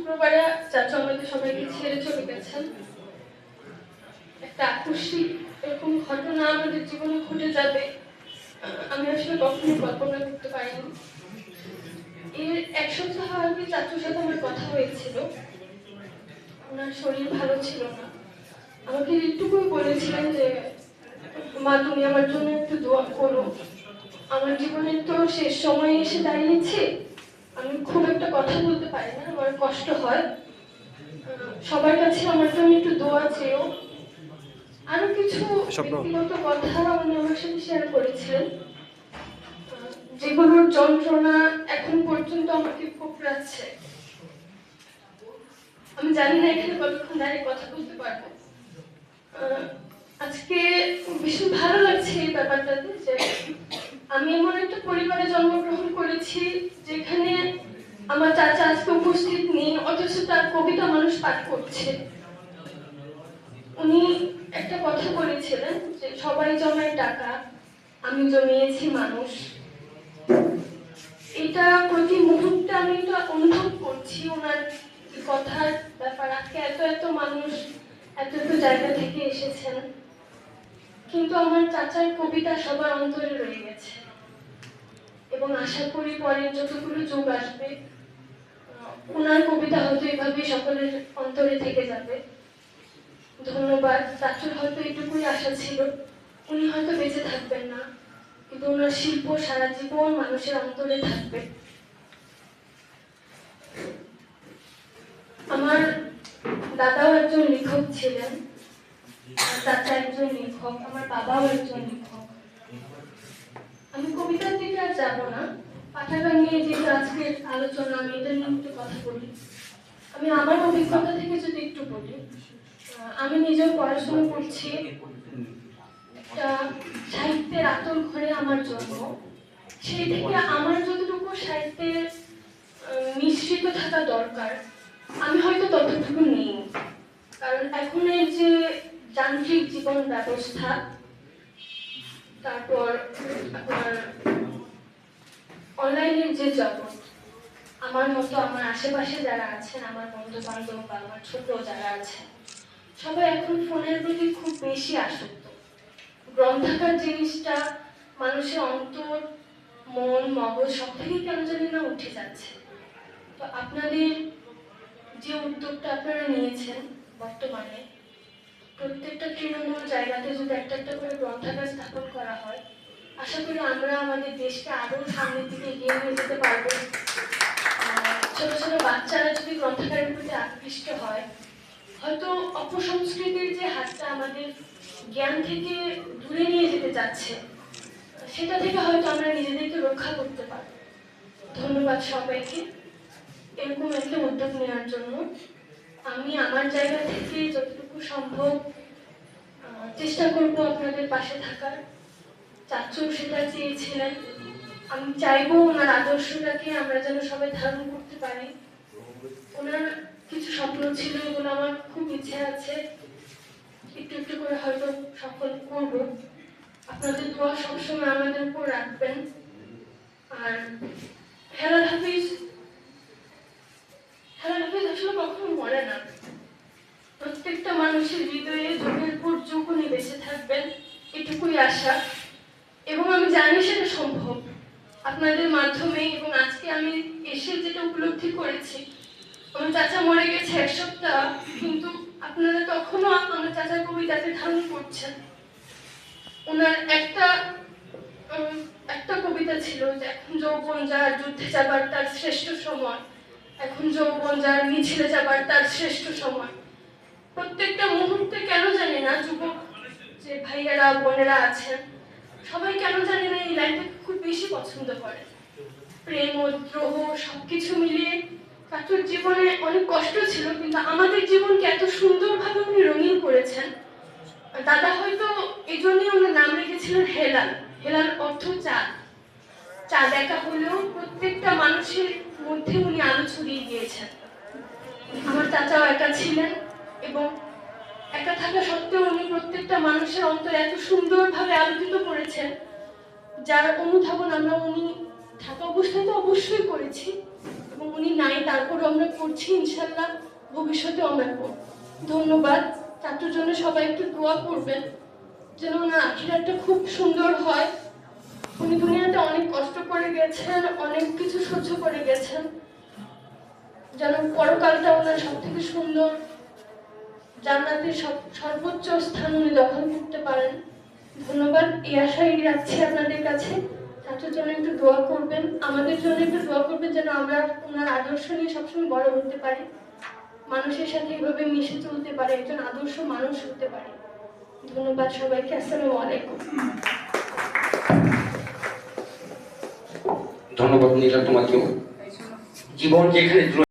শুক্রবারে চাচা আমাদের সবাইকে ছেড়ে চলে গেছেন। একটা আকস্মিক এরকম ঘটনা আমাদের জীবনে ঘটে যাবে। আমি আসলে কখনোই কল্পনা করতে পারিনি। এর এক সপ্তাহ আগে চাচুর সাথে আমার কথা হয়েছিল। ওনার শরীর ভালো ছিল না। আমাকে একটুকুই বলেছিলেন যে, মা, তুমি আমার জন্য একটু দোয়া করো। আমার জীবনের তো শেষ সময় এসে দাঁড়িয়েছে। আমি খুব একটা কথা বলতে পারি না। কষ্ট হয়। সবার কাছে আমার জন্য একটু দোয়া চেয়েও। আরও কিছু ব্যক্তিগত কথা উনি আমার সাথে শেয়ার করেছিলেন আহ, যেগুলোর যন্ত্রণা এখন পর্যন্ত আমাকে কোপড়াচ্ছে আমি জানি না এখানে কতক্ষণ দাঁড়িয়ে কথা বলতে পারব। আজকে ভীষণ ভালো লাগছে এই ব্যাপারটাতে যে আমি এমন একটা পরিবারে জন্মগ্রহণ করেছি যেখানে আমার চাচা আজকে উপস্থিত নেই, অথচ তার কবিতা মানুষ পাঠ করছে। উনি একটা কথা বলেছিলেন যে, সবাই জমায় টাকা, আমি জমিয়েছি মানুষ। এটা প্রতি মুহূর্তে আমি এটা অনুভব করছি, ওনার কথার ব্যাপার, আজকে এত এত মানুষ, এত এত জায়গা থেকে এসেছেন। কিন্তু আমার চাচার কবিতা সবার অন্তরে রয়ে গেছে। এবং আশা করি পরের যতগুলো যুগ আসবে ওনার কবিতা হয়তো এভাবেই সকলের অন্তরে থেকে যাবে। ধন্যবাদ। চাচুর হয়তো এটুকুই আশা ছিল। উনি হয়তো বেঁচে থাকবেন না, কিন্তু ওনার শিল্প সারা জীবন মানুষের অন্তরে থাকবে। আমার দাদাও একজন লেখক ছিলেন চাচা একজন লেখক, আমার বাবাও একজন লেখক। আমি কবিতার দিকে আর যাব না। পাঠাগার নিয়ে যেহেতু আজকের আলোচনা, আমি এটা নিয়ে একটু কথা বলি। আমি আমার অভিজ্ঞতা থেকে যদি একটু বলি আমি নিজেও পড়াশোনা করছি। একটা সাহিত্যের আতল ঘরে আমার জন্ম। সেই থেকে আমার যতটুকু সাহিত্যের মিশ্রিত থাকা দরকার, আমি হয়তো ততটুকু নেই। কারণ এখন এই যে যান্ত্রিক জীবন ব্যবস্থা, তারপর আপনার অনলাইনের যে জগৎ আমার মতো, আমার আশেপাশে যারা আছেন, আমার বন্ধু বান্ধব বা আমার ছোট যারা আছেন, সবাই এখন ফোনের প্রতি খুব বেশি আসক্ত। গ্রন্থাকার জিনিসটা মানুষের অন্তর, মন, মগজ সব থেকে কেন জানি না উঠে যাচ্ছে। তো আপনাদের যে উদ্যোগটা আপনারা নিয়েছেন বর্তমানে, প্রত্যেকটা তৃণমূল জায়গাতে যদি একটা একটা করে গ্রন্থাগার স্থাপন করা হয় আশা করি আমরা আমাদের দেশকে আরও সামনের দিকে এগিয়ে নিয়ে যেতে পারব। ছোট ছোট বাচ্চারা যদি গ্রন্থাগারের প্রতি আকৃষ্ট হয়, হয়তো অপসংস্কৃতির যে হাতটা আমাদের জ্ঞান থেকে দূরে নিয়ে যেতে যাচ্ছে সেটা থেকে হয়তো আমরা নিজেদেরকে রক্ষা করতে পারব। ধন্যবাদ সবাইকে। এরকম একটা উদ্যোগ নেওয়ার জন্য আমি আমার জায়গা থেকে যতটুকু সম্ভব চেষ্টা করব আপনাদের পাশে থাকার। চাচু সেটা চেয়েছিলেন। আমি চাইব ওনার আদর্শটাকে আমরা যেন সবাই ধারণ করতে পারি। ওনার কিছু স্বপ্ন ছিল এগুলো আমার খুব ইচ্ছে আছে। একটু একটু করে হয়তো সফল করব। আপনাদের দোয়া সবসময় আমাদের উপর রাখবেন। আর হেলাল হাফিজ হেলাল হাফিজ আসলে কখনো মরে না। প্রত্যেকটা মানুষের হৃদয়ে যুগের পর যুগ উনি বেঁচে থাকবেন, এটুকুই আশা। এবং আমি জানি সেটা সম্ভব। আপনাদের মাধ্যমে এবং আজকে আমি এসে যেটা উপলব্ধি করেছি, আমার চাচা মরে গেছে এক সপ্তাহ, কিন্তু আপনারা তখনও আমার চাচার কবিতাতে ধারণ করছেন। ওনার একটা একটা কবিতা ছিল যে, এখন যৌবন যার যুদ্ধে যাবার তার শ্রেষ্ঠ সময়, এখন যৌবন যার মিছিলে যাবার তার শ্রেষ্ঠ সময়। প্রত্যেকটা মুহূর্তে কেন জানি না যুবক যে ভাইয়েরা, বোনেরা আছেন সবাই কেন জানি না এই লাইনটাকে খুব বেশি পছন্দ করে। প্রেম ও দ্রোহ, সবকিছু মিলিয়ে কাকুর জীবনে অনেক কষ্ট ছিল, কিন্তু আমাদের জীবনকে এত সুন্দরভাবে উনি রঙিন করেছেন। দাদা হয়তো এই জন্যই ওনার নাম রেখেছিলেন হেলাল। হেলাল অর্থ চাঁদ। চাঁদ একা হলেও প্রত্যেকটা মানুষের মধ্যে উনি আলো ছড়িয়ে দিয়েছেন। আমার চাচাও একা ছিলেন এবং একা থাকা সত্ত্বেও উনি প্রত্যেকটা মানুষের অন্তর এত সুন্দরভাবে আলোকিত করেছেন, যার অনুধাবন আমরা উনি থাকা অবস্থায় তো অবশ্যই করেছি এবং উনি নাই, তারপরও আমরা করছি, ইনশাল্লাহ ভবিষ্যতেও আমরা করব। ধন্যবাদ। চারটোর জন্য সবাই একটু দোয়া করবেন যেন ওনার আখিরাতটা খুব সুন্দর হয়। উনি দুনিয়াতে অনেক কষ্ট করে গেছেন, অনেক কিছু সহ্য করে গেছেন। যেন পরকালটা ওনার সব থেকে সুন্দর জান্নাতের সর্বোচ্চ স্থান উনি দখল করতে পারেন। ধন্যবাদ এই আশাই রাখছি আপনাদের কাছে। ছাত্রের জন্য একটু দোয়া করবেন। আমাদের জন্য একটু দোয়া করবেন যেন আমরা ওনার আদর্শ নিয়ে সবসময় বড় হতে পারি। মানুষের সাথে এইভাবে মিশে চলতে পারে, একজন আদর্শ মানুষ হতে পারে। ধন্যবাদ সবাইকে, আসসালামু আলাইকুম। ধন্যবাদ নীলা তোমাকেও। জীবন যেখানে